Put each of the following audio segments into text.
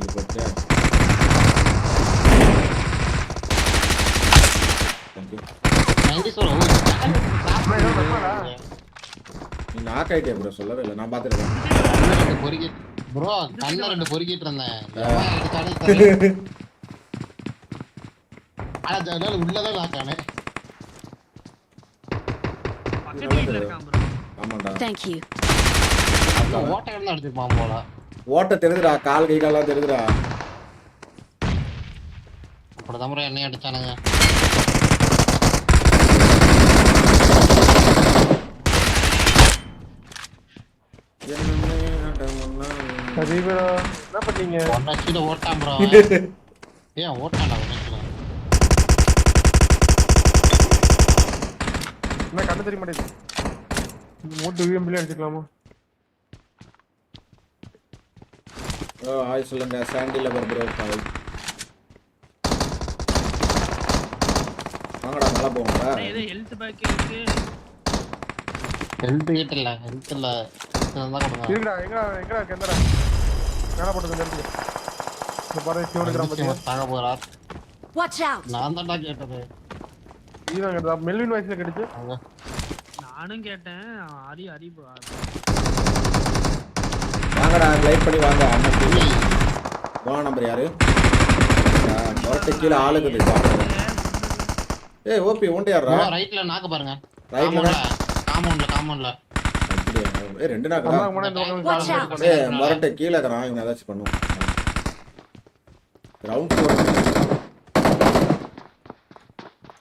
இது there. Thank you. நீ knock ஆயிட்டே ப்ரோ சொல்லவே இல்லை நான் பார்த்துருக்கேன் பொறுக்கி ப்ரோ கண்ணில் ரெண்டு பொறுக்கிட்டு இருந்தேன் ஆனா ஜன்னல் உள்ளதான் லாக்கானே பக்கத்து ஆமாண்டா தேங்க்யூ ஓட்டை இருந்து அடிச்சிருப்பான் போல ஓட்ட தெரியுதுடா கால் கை கால்லாம் தெரியுதுடா. அப்படிதான் ப்ரோ என்னையும் அடிச்சானுங்க என்ன பண்ணீங்க? ஓட்டான் ப்ரோ. ஏன் ஓட்டான்டா என்ன கண்ணு தெரிய மாட்டேங்குது மூட்டு விஎம்பிலே அடிச்சுக்கலாமா? ஓ ஹாய் சொல்லுங்க. சாண்டில ப்ரோ ஹாய் வாங்கடா நல்லா போங்கடா ஏதோ ஹெல்த் பேக் இருக்கு. ஹெல்த் கிட்ட இல்ல ஹெல்த் இல்ல. இருக்குடா எங்கடா எங்கடா இருக்கு எந்தடா மேல போட்டு இடத்துல இந்த பாரு சிவனு கிராம பத்தியா? தாங்க போறார் Watch out! நான் தான்டா கேட்டது. இதுதான் கேட்டதா? மெல்வின் வயசுல கிடைச்சு அங்க நானும் கேட்டேன். ஹரி ஹரி. வாங்கடா லைக் பண்ணி வாங்க அண்ணன் போன நம்பர் யாரு? முரட்டு கீழே ஆளுக்குது ஏய் ஓபி உன்ட்டு யாரா ரைட்ல நாக்கு பாருங்க. ரைட்ல காம்பவுண்ட்ல காம்பவுண்ட்ல ஏய் ரெண்டு நாக்கா! ஏய் முரட்டு கீழே இருக்கிறான். இவன் ஏதாச்சும் பண்ணுவோம் கிரவுண்ட் ஃப்ளோர்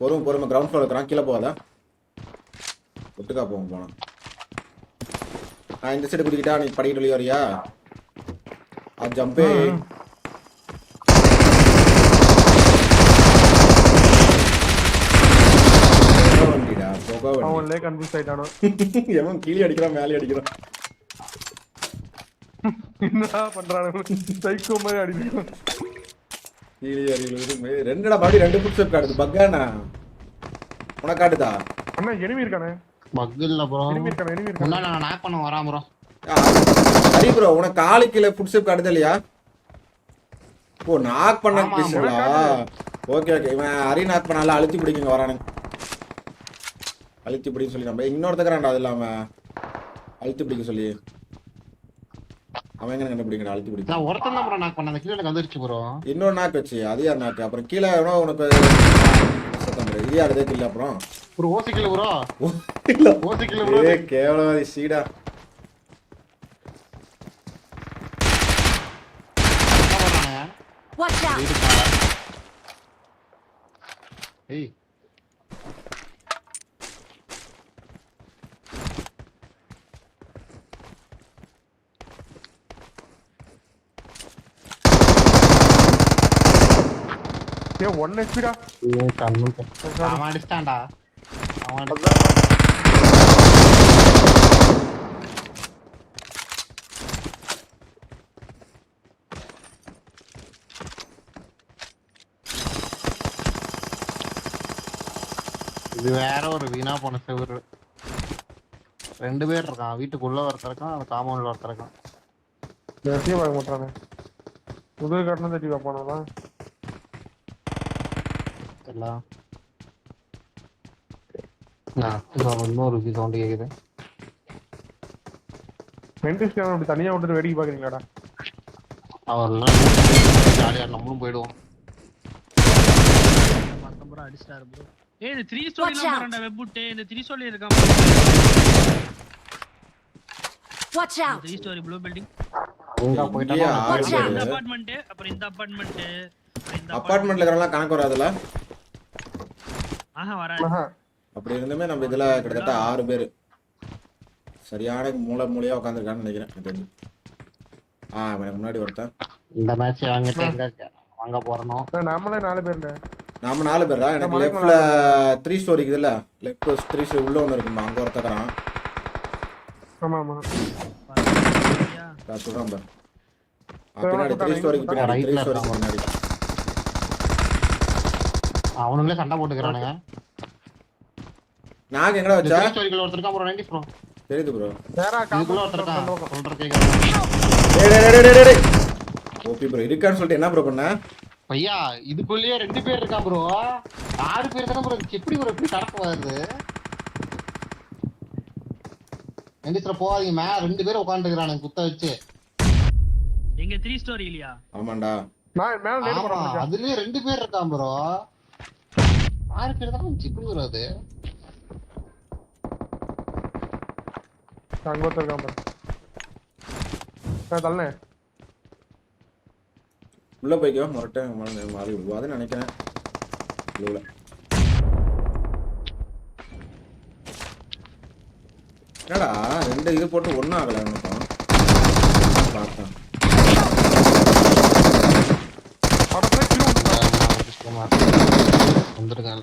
பொறுமை பொறுமை. கிரவுண்ட் ஃப்ளோர் இருக்கிறான். கீழே போகாதா. ஒட்டுக்கா போவோம் போனா நான் இந்த சைடு குடிக்கிட்டா நீ படிக்கிட்டு வெளியே வரியா? அது ஜம்பே வண்டிடா புகை வண்டி. அவன் லே கன்ஃபியூஸ் ஆயிட்டானோ? எவன் கீழே அடிக்கிறான் மேலே அடிக்கிறான்? என்னடா பண்றானு? சைக்கோ மாதிரி அடிக்கிறான். கீழே அடிக்கிறது ரெண்டுடா பாடி ரெண்டு ஃபுட் ஸ்டெப் காட்டுது. பக்கானா உனக்கு காட்டுதா அண்ணா எனிமி இருக்கானே? பக் இல்ல ப்ரோ எனிமி இருக்கானே எனிமி இருக்கானே முன்னாடி நான் நாக் பண்ண வரான் ப்ரோ சரி ப்ரோ உனக்கு காலு கீழே ஃபுட் ஸ்டெப் காட்டுது இல்லையா ஓ நாக் பண்ண ஓகே ஓகே இவன் ஹரி நாக் பண்ணால அழுத்தி பிடிக்குங்க வரானுங்க அழுத்தி பிடிக்க சொல்லி நம்ம இன்னொருத்தக்கிறான்டா அது இல்லாம. அழுத்தி பிடிக்க சொல்லி. அவன் எங்க கண்டுபிடிக்கடா அழுத்தி பிடிக்க. நான் ஒருத்தன் தான் ப்ரோ நாக் பண்ண அந்த கீழே எனக்கு வந்துருச்சு ப்ரோ இன்னொரு நாக்கு வச்சு அது யார் நாக்கு அப்புறம் கீழே உனக்கு. இது யாருதே இல்லை அப்புறம்? ஒரு ஓசிக்கல ப்ரோ இல்ல ஓசிக்கல ப்ரோ ஏ கேவலவாதி சீடா என்ன பண்றானுங்க Watch out! வீடு பாரு. ஏய் ஏ ஒன் ஹெச்பிடா ஏய், கண்ணு க- அவன் அடிச்சிட்டான்டா அவன் அடிச்சான். இது வேற ஒரு வீணா போன செவுரு. ரெண்டு பேர் இருக்கான். வீட்டுக்குள்ள ஒருத்தர் இருக்கான் அந்த காம்பவுண்ட்ல ஒருத்தர் இருக்கான். நிறைய பார்க்க மாட்டானே. முதுகு காட்டணும் தட்டி பார்ப்பானா எல்லாம் இன்னொரு சவுண்டு கேக்குது. மென்டிஸ்ட் அப்படி தனியா விட்டுட்டு வேடிக்கை பாக்குறீங்களாடா அவர்லாம் ஜாலியா நம்மளும் போயிடுவோம். பக்கம் ப்ரோ அடிச்சிட்டாரு ப்ரோ ஏய் இந்த த்ரீ ஸ்டோரி எல்லாம். போறான்டா வெப்புட்டு இந்த த்ரீ ஸ்டோரி இருக்கான் Watch out! Three storey blue building. இந்த அபார்ட்மெண்ட் அப்புறம் இந்த அபார்ட்மெண்ட் இந்த அப்பார்ட்மெண்ட்ல இருக்கிறவங்களாம் கணக்கு வராதுல? ஆஹா வராது. ஆஹா. அப்படி இருந்துமே நம்ம இதுல கிட்டத்தட்ட ஆறு பேர். சரியான மூளை மூலையா உட்காந்துருக்கான்னு நினைக்கிறேன். ஆ எனக்கு முன்னாடி ஒருத்தன். இந்த மேட்ச் வாங்கிட்டு எங்க வாங்க போறணும். நாமளே நாலு பேருண்ணே நாம நாலு பேரா. எனக்கு லெஃப்ட்ல த்ரீ ஸ்டோரி இருக்குதுல்ல லெஃப்ட் த்ரீ ஸ்டோரி உள்ள ஒன்று இருக்குமா? அங்க ஒருத்தக்கிறான் ஆமா ஆமா நான் சொல்றேன் பாரு. ஆ, பின்னாடி த்ரீ ஸ்டோரிக்கு பின்னாடி த்ரீ ரைட்ல ஸ்டோரிக்கு இருக்கான். பின்னாடி. அவனுங்களே சண்டை போட்டுக்கிறானுங்க. நாங்க எங்கடா வச்சா? ஸ்டோரிக்குள்ள ஒருத்தர் இருக்கான் ப்ரோ நைன்டி ப்ரோ தெரியுது ப்ரோ நேரா ஒருத்தர் டேய் டேய் டேய் டேய் டேய் ஓபி ப்ரோ இருக்கான்னு சொல்லிட்டு என்ன ப்ரோ பண்ண? பையா இதுக்குள்ளேயே ரெண்டு பேர் இருக்கா ப்ரோ ஆறு பேர் தானே ப்ரோ எப்படி ப்ரோ எப்படி கடக்க வருது? எந்திரிச்சிட போகாதீங்க மே ரெண்டு பேரும் உட்காந்துக்கிறானுங்க குத்த வச்சு. எங்க த்ரீ ஸ்டோரி இல்லையா? ஆமாண்டா. அதுலயே ரெண்டு பேர் இருக்கான் ப்ரோ ஆறு பேர் தானே இருந்துச்சு. எப்படி வரும் அது அங்க ஒருத்தர் இருக்கான் பாரு. தள்ளனே? உள்ள போய்க்கோ முரட்டை மாறி விடுவாதுன்னு நினைக்கிறேன். உள்ள என்னடா ரெண்டு இது போட்டு ஒன்றும் ஆகலை எனக்கும். பார்த்தேன். வந்துருக்காங்க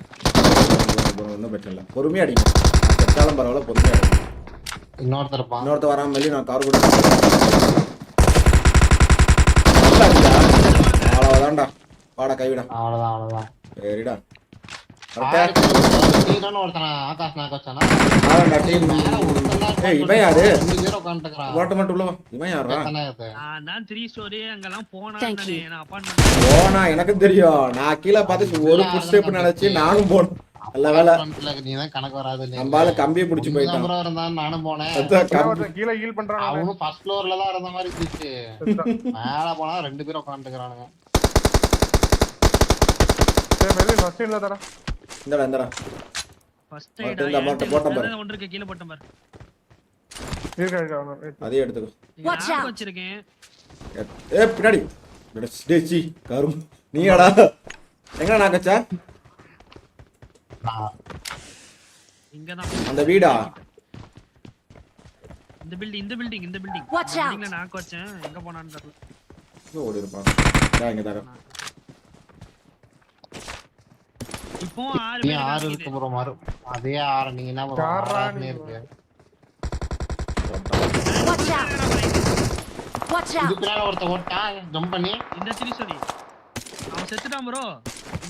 ஒன்றும் பிரச்சனை இல்லை. பொறுமையாக அடிக்கும் செத்தாலும் பரவாயில்ல பொறுமையாக அடிக்கும் இன்னொருத்தர் இருப்பான். இன்னொருத்த வராம வெளியே நான் கார் கூட. அவ்வளவுதான்டா. வாடா கைவிடா அவ்வளவுதான் அவ்வளவுதான். சரிடா. எனக்கு தெரியும். நான் கீழே பார்த்து ஒரு புஷ் ஸ்டெப் நினைச்சு நானும் போனேன். நல்ல வேலை நீ தான் கணக்கு வராது நம்மளால கம்பியை பிடிச்சி போயிட்டான். நம்பரா இருந்தான் நானும் போனேன். ஒருத்தன் கீழே ஹீல் பண்றான். அவனும் ஃபர்ஸ்ட் ஃப்ளோர்ல தான் இருந்த மாதிரி இருந்துச்சு. மேல போனா ரெண்டு பேரும் வெளியே ஃபர்ஸ்ட் இல்ல தடா இந்தடா இந்தடா ஃபர்ஸ்ட் இந்த போட்டேன் பாரு. ஒன்று இருக்கு கீழே போட்டேன் பாரு. இருக்கா இருக்கா. அதையும் எடுத்துக்கோ. வச்சிருக்கேன்? ஏ பின்னாடி. டேய், சீ கரும். நீயாடா? எங்க நாக்கச்சா? அந்த வீடா? இந்த பில்டிங் இந்த பில்டிங் இந்த பில்டிங் out. பில்டிங்ல நாக்கு வச்சேன். எங்க போனான்னு தெரியல. ஓடி இருப்பான். இங்க தரேன் இப்போ ஆறு பேர் ஆறு இருக்கு ப்ரோ மறு அதே ஆறு. நீங்க என்ன யார்ரா ஆறு? இருக்கு. Watch out! Watch இது out! பின்னால ஒருத்த ஓட்டான். ஜம்ப் பண்ணி. இந்த த்ரீ ஸ்டோரி அவன் செத்துட்டான் ப்ரோ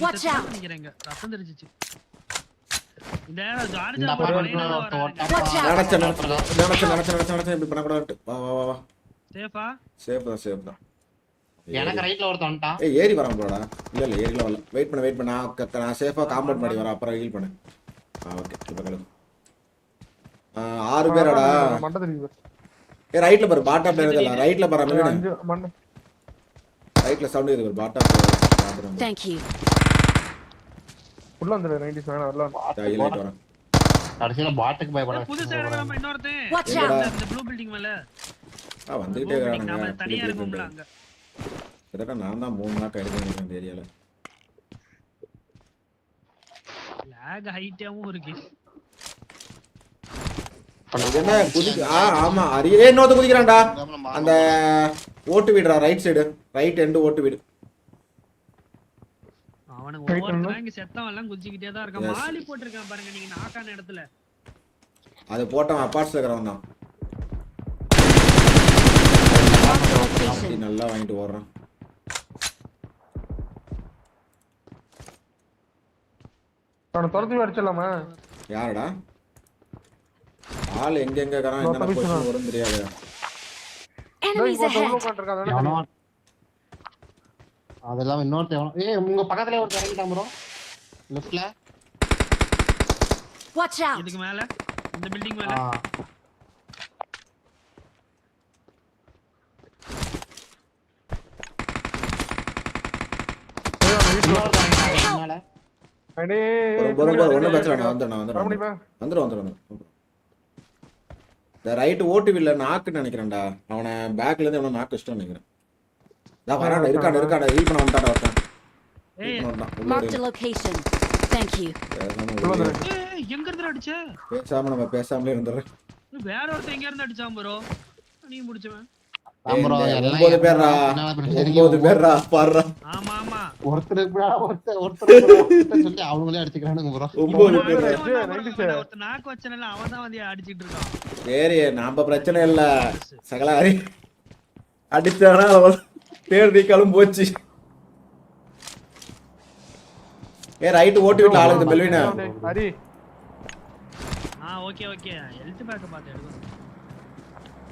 Watch out. நினைக்கிறேங்க ரத்தம் தெரிஞ்சிச்சு. நினைச்சேன் நினைச்சேன் நினைச்சேன் நினைச்சேன் இப்படி பண்ணக்கூடாது வா வா வா வா. சேஃபா? சேஃப் தான் சேஃப் தான். எனக்கு ரைட்ல ஒருத்த வந்துட்டான் ஏய் ஏறி வரான் போடா. இல்ல இல்ல வரல. வெயிட் பண்ண வெயிட் பண்ண. நான் நான் சேஃபா காம்பவுண்ட் பண்ணி வரேன். அப்புறம் ஹீல் பண்ணு. ஆ ஓகே இப்போ கலக்கு ஆறு பேராடா? ஏ ரைட்ல பாரு பாட்டா பிளேயர் இல்ல ரைட்ல பாரு ரைட்ல சவுண்ட் இருக்கு பாட்டா பிளேயர். உள்ள வந்துடு நைன்டிஸ் வேணாம் வரல. ஹைலைட் வரேன். கடைசியில பாட்டுக்கு பயப்பட புதுசா நம்ம இன்னொருத்தன் இந்த- ப்ளூ பில்டிங் மேல. ஆ building இருக்கானுங்க. நாம தனியா இருக்கும்ல அங்க. கிட்டத்தட்ட நான் தான் மூணு நாக்கு எடுக்கிறேன் இந்த ஏரியால. லேக் ஹைட்டாவும் இருக்கு. இது என்ன குதிக்க ஆ ஆமா அரியே இன்னொருத்த குதிக்கிறான்டா. அந்த ஓட்டு வீடுடா ரைட் சைடு ரைட் எண்டு ஓட்டு வீடு. அவனுக்கு ஒவ்வொருத்தரும் இங்க செத்தவன் எல்லாம் குதிச்சுக்கிட்டே தான் இருக்கான். மாலி போட்டிருக்கான் பாருங்க நீங்க நாக்கான இடத்துல. அது போட்டவன் அப்பார்ட்ஸ்ல இருக்கிறவன் தான். நல்லா வாங்கிட்டு ஓடுறான். அவனை துரத்தி அடிச்சிடலாமா? யாருடா? ஆள் எங்க எங்க இருக்கிறான் பொசிஷன் வரும் தெரியாது Enemies உள்ள ahead! உட்காந்துருக்கான் எவனோ அதெல்லாம் இன்னொருத்த எவனோ ஏய் உங்க பக்கத்துல ஒருத்தர் இறங்கிட்டான் ப்ரோ லெஃப்ட்ல Watch out! இதுக்கு மேல. இந்த பில்டிங் மேல. நான் இந்த ஓட்டு வீல்ல நாக்குன்னு நினைக்கிறேன்டா. அவனை பேக்ல இருந்து எவனோ நாக்கு வச்சுட்டு நினைக்கிறேன். நான் வரான் இருக்கான் இருக்கான். ஹீல் பண்ண வந்துட்டான் ஒருத்தன். ஏய். You. பேசாம உள்ள உள்ளே வந்துடு. ஏய், எங்க இருந்து அடிச்ச? பேசாம நம்ம பேசாமலே இருந்துடுறேன். வேற ஒருத்தன் எங்க இருந்து அடிச்சான் ப்ரோ. நீ முடிச்சவன். ஒன்பது பேர்ரா? ஒன்பது ஆமா ஆமா. ஒருத்தர் ஒருத்தர் சொல்லி அவங்களே அடிச்சுக்கிறானுங்க ப்ரோ. ஒன்பது நாக்கு வச்சனல அவன் தான் வந்து அடிச்சிட்டு இருக்கான். சரி நம்ம பிரச்சனை இல்ல. சகலாரி. அடிச்சானா பேர் நீக்காலும் போச்சு. ஏ ரைட் ஓட்டு வீட்டுல ஆளுங்க மெல்வினா. ஹரி ஆ ஓகே ஓகே ஹெல்த் பேக் பார்த்து எடுக்கணும்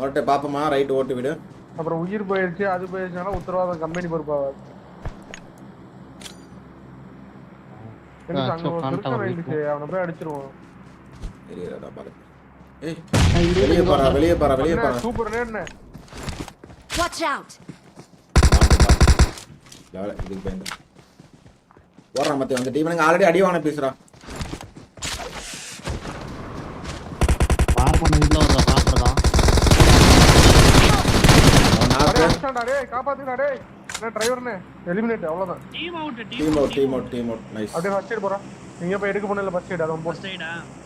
ஒருட்ட பாப்போமா ரைட் ஓட்டு வீடு. அப்புறம் உயிர் போயிருச்சு அது போயிருச்சுனால உத்தரவாதம் கம்பெனி இருந்துச்சு அவனை போய் அடிச்சிருவோம். தெரியலடா பாருங்க ஏய் வெளியே போறா வெளியே போறா வெளியே போறா சூப்பர் நேர்னு Watch out! லெவல இதுக்கு பயந்து ஓடுறான் மத்தி வந்துட்டு இவனுங்க ஆல்ரெடி அடி வாங்க டேய் காப்பாத்துடா டேய் என்ன டிரைவர்னு எலிமினேட் அவ்வளவுதான் team out team out team out team out nice அப்படியே ஃபர்ஸ்ட் எய்ட் போறான் நீங்க போய் எடுக்க போனல ஃபர்ஸ்ட் எய்ட் அதான் போட்டு சைடா ப்ரோ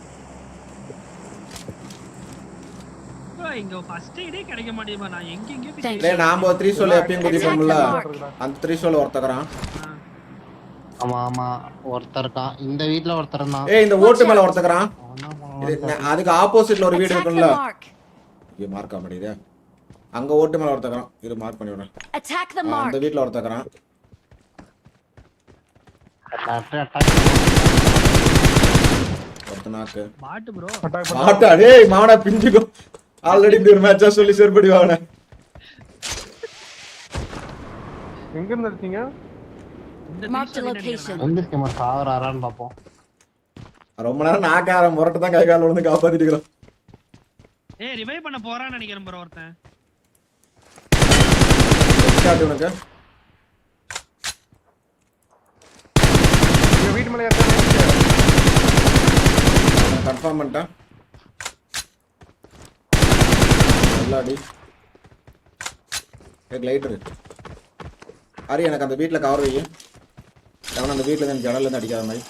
இங்க ஃபர்ஸ்ட் எய்டே கிடைக்க மாட்டேங்குது நான் எங்க எங்க Thank டேய் நாம த்ரீ எப்பயும் குதிப்போம்ல அந்த த்ரீ ஷோல ஒருத்தக்கறான் ஆமா ஆமா. இந்த வீட்டுல ஒருத்தர் இருந்தான். ஏய் இந்த ஓட்டு மேல ஒருத்தக்கறான். இது அதுக்கு ஆப்போசிட்ல ஒரு வீடு இருக்கும்ல! இது மார்க் ஆக மாட்டேங்குதே அங்க ஓட்டு மேல ஒருத்தக்கறான் இரு மார்க் பண்ணி விடுறேன்! அந்த வீட்ல ஒருத்தக்கறான் பாட்டு ப்ரோ அட்டாக் பண்ண மாட்டா டேய் மாவனா பிஞ்சுக்கும் ஆல்ரெடி இந்த ஒரு மேட்சா சொல்லி சேர்படி வாங்கின எங்க இருந்து சாவறாரான்னு பார்ப்போம். ரொம்ப நேரம் நாக்கார முரட்டு தான் கை கால் விழுந்து காப்பாத்திட்டு இருக்கிறோம். ஏய் ரிவைவ் பண்ண போறான்னு நினைக்கிறேன் ப்ரோ ஒருத்தன். காட்டு உனக்கு வீட்டு மேல ஏறிட்டா கன்ஃபார்ம் பண்ணிட்டேன். நல்லா அடி லைட்டர் அரி எனக்கு அந்த வீட்டில் கவர் வையும் அவன் அந்த வீட்டில் இருந்து ஜன்னல்ல இருந்து அடிக்காத மாதிரி.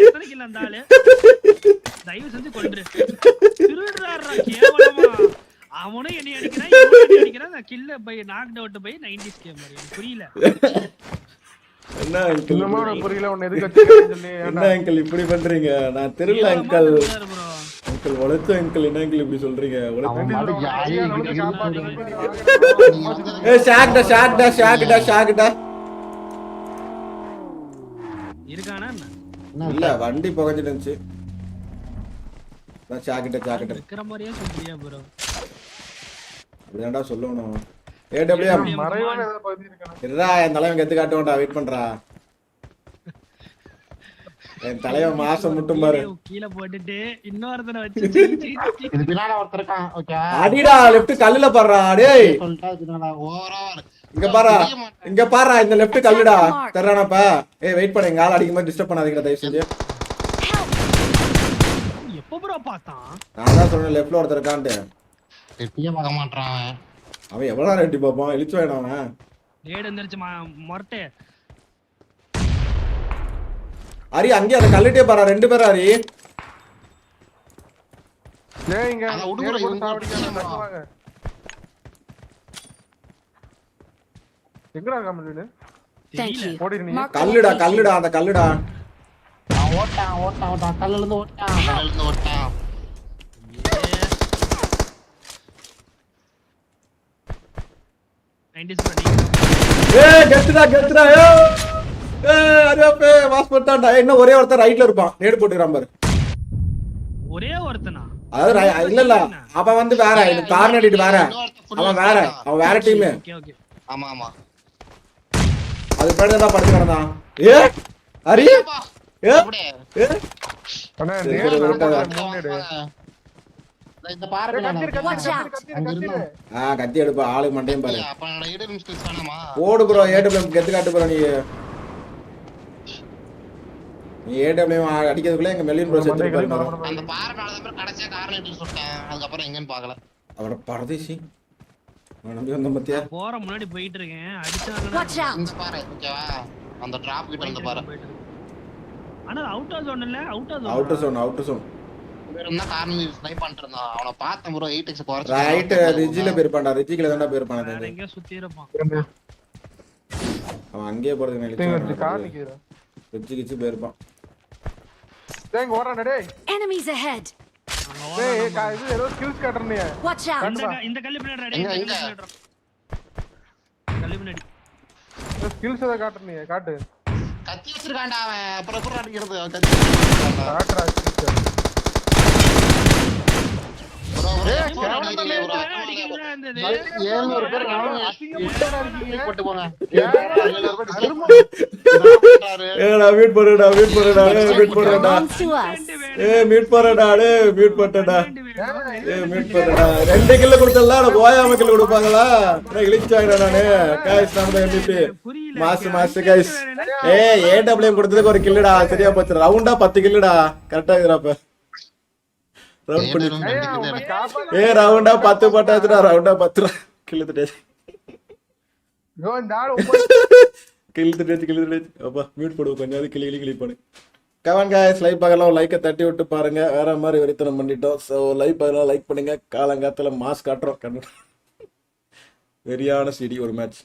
எத்தனை கில் தயவு செஞ்சு கொண்டுரு திருடுறாடுறா கேவலமா. அவனும் என்னை அடிக்கிறான் இவனும் என்னை அடிக்கிறான். நான் கில்ல போய் நாக் அவுட் போய் நைன்டிஸ் கேம் மாதிரி. எனக்கு புரியல. என்ன அங்கிள் புரியல உன்னை எதுக்கு வச்சிருக்கேன்னு சொல்லி. என்ன அங்கிள் இப்படி பண்றீங்க? நான் தெரியல அங்கிள் அங்கிள் உழைச்ச அங்கிள் என்ன அங்கிள் இப்படி சொல்றீங்க? உழைச்ச ஷாக்டா ஷாக்டா ஷாக்டா ஷாக்டா. இருக்கானா இல்ல வண்டி புகஞ்சிட்டு இருந்துச்சு. நான் ஷாக்கிட்ட ஷாக்கிட்ட இருக்கிற மாதிரியே சொல்றியா ப்ரோ அப்படிதான்டா சொல்லணும். ஏடபிள்யூஎம் மறைவான ஏதாவது பகுதி இருக்கானே இருடா என் தலைவன் கத்து காட்டுவான்டா வெயிட் பண்றா. என் தலைவன் மாசம் மட்டும் பாரு. கீழே- போட்டுட்டு இன்னொருத்தனை வச்சு. இது பின்னால ஒருத்தர் இருக்கான் ஓகேவா அடிடா லெஃப்ட் கல்லுல பாடுறா டேய். சொல்லிட்டா பின்னால ஓவரா இங்க பாரா இங்க பாரா இந்த லெஃப்ட் கல்லுடா. தர்றானப்பா. ஏய் வெயிட் பண்ணு எங்க ஆள் அடிக்கும் போது டிஸ்டர்ப் பண்ணாதீங்க தயவு செஞ்சு பார்த்தான். நான் தான் சொன்னேன் லெஃப்ட்ல ஒருத்தர் இருக்கான்ட்டு. எட்டியே பார்க்க மாட்டான் அவன். அவன் எவ்வளவு நேரம் எட்டி பார்ப்பான்? இழிச்சு வேணாம் அவன் டேடு வந்துருச்சு மொரட்டே. அரி அங்கேயே அந்த கல்லுட்டே பாரா ரெண்டு பேரும் அரி ஏய் இங்க அத விடு நேரா போட்டு சாவடிக்காம. எங்கடா இருக்காம வீடு? Thank you. ஓடிடு நீ. Mark the கல்லுடா. கல்லுடா அந்த கல்லுடா. அவன் ஓட்டான் ஓட்டான் ஓட்டான் கல்லுல இருந்து ஓட்டான். கல்லுல இருந்து ஓட்டான். ஏய் கெத்துடா கெத்துடா ஏய் ஏய் அரியப்பே வாஸ் பண்ணிட்டான்டா. இன்னும் ஒரே ஒருத்தர் ரைட்ல இருப்பான். நேடு போட்டுக்கிறான் பாரு. ஒரே ஒருத்தனா? அதாவது இல்ல இல்ல. அவன் வந்து வேற கார் நடிட்டு வேற. அவன் வேற அவன் வேற டீம் ஓகே. ஓகே ஆமா ஆமா. அது பின்னாடி தான் படுத்து கிடந்தான் ஏ? அரி ஏ ஏ கத்தி எடுப்பா ஆளு மண்டையும் பாரு. ஓடு ப்ரோ ஏடபிள்யூ கெத்து காட்டு ப்ரோ நீ. நீ ஏடபிள்யூ அடிக்கிறதுக்குள்ள எங்க மெல்லின் ப்ரோ செத்து பாரு அந்த பாறை மேலதான் பேர் கடைசியா கார் நைட்டில் சுட்டேன் அதுக்கப்புறம் எங்கன்னு பாக்கல அவட பரதேசி. நம்பி வந்த பத்தியா? போற முன்னாடி போயிட்டு இருக்கேன். out! இந்த பாறை ஓகேவா அந்த டிராப் கிட்ட இருந்த பாறை. ஆனா அவுட் ஆஃப் ஜோன் இல்ல? Out of outer zone outer இருந்தா காரணம்? ஸ்னைப் பண்ணிட்டு இருந்தான் அவனை பார்த்தேன் ப்ரோ எயிட் எக்ஸ் குறைச்சு ரைட் ரிஜில வேற சுத்தி இருப்பான். அவன் அங்கேயே கார். ரிஜி கிச்சு டேய் ஓடுறான் கா- இது ஏதோ ஸ்கில்ஸ் out! இந்த கல்லு பின்னாடி அடி, இந்த கல்லு? பின்னாடி ஸ்கில்ஸ் ஏதோ காட்டு. கத்தி வச்சிருக்கான்டா அவன். அப்புறம் அடிக்கிறது? கத்தி. காட்டுறா. bro, bro, ஏய், bro, கேவலமா அடிக்கிறீங்க bro. வேற அடிக்கிறதா இருந்தது ஏழ்நூறு பேர் நானும் அசிங்கப்பட்டதா இருக்கீங்க. போட்டு போங்க ஏழ்நூறு பேர் அருமை. ஏடா மீட் பண்ணுடா மீட் பண்ணுடா மீட் பண்ணுடா. ஏ மீட் பண்ணுடா டே மீட் பண்ணடா. ஏ மீட் பண்ணுடா ரெண்டு கிலோ கொடுத்தல நான் ஓயாம கிலோ கொடுப்பாங்களா? நான் இழிச்சாங்கடா நானு. காய்ஸ் நம்ம எம்பிபி மாசு மாசு கைஸ் ஏ ஏடபிள்யூ கொடுத்ததுக்கு ஒரு கில்லுடா சரியா போச்சு. ரவுண்டா பத்து கில்லுடா கரெக்டா இருக்கிறப்ப ரவுண்ட் பண்ணி ஏ ரவுண்டா பத்து பட்டாச்சுடா ரவுண்டா பத்து ரூபா? கில்லுத்துட்டே ஐயோ, இந்த ஆள் ஒன்பது கிழித்துட்டு கிழித்துட்டு அப்பா மியூட் போடுவோம் கொஞ்சம் கிளி கிளி கிளி பண்ணு கவன் காய்ஸ் லைக் பார்க்கலாம் லைக்கை தட்டி விட்டு பாருங்க. வேற மாதிரி வெறித்தனம் பண்ணிட்டோம். ஸோ லைக் பார்க்கலாம் லைக் பண்ணுங்க. காலங்காத்துல மாஸ் காட்டுறோம். கண்டு வெறியான சிடி ஒரு மேட்ச்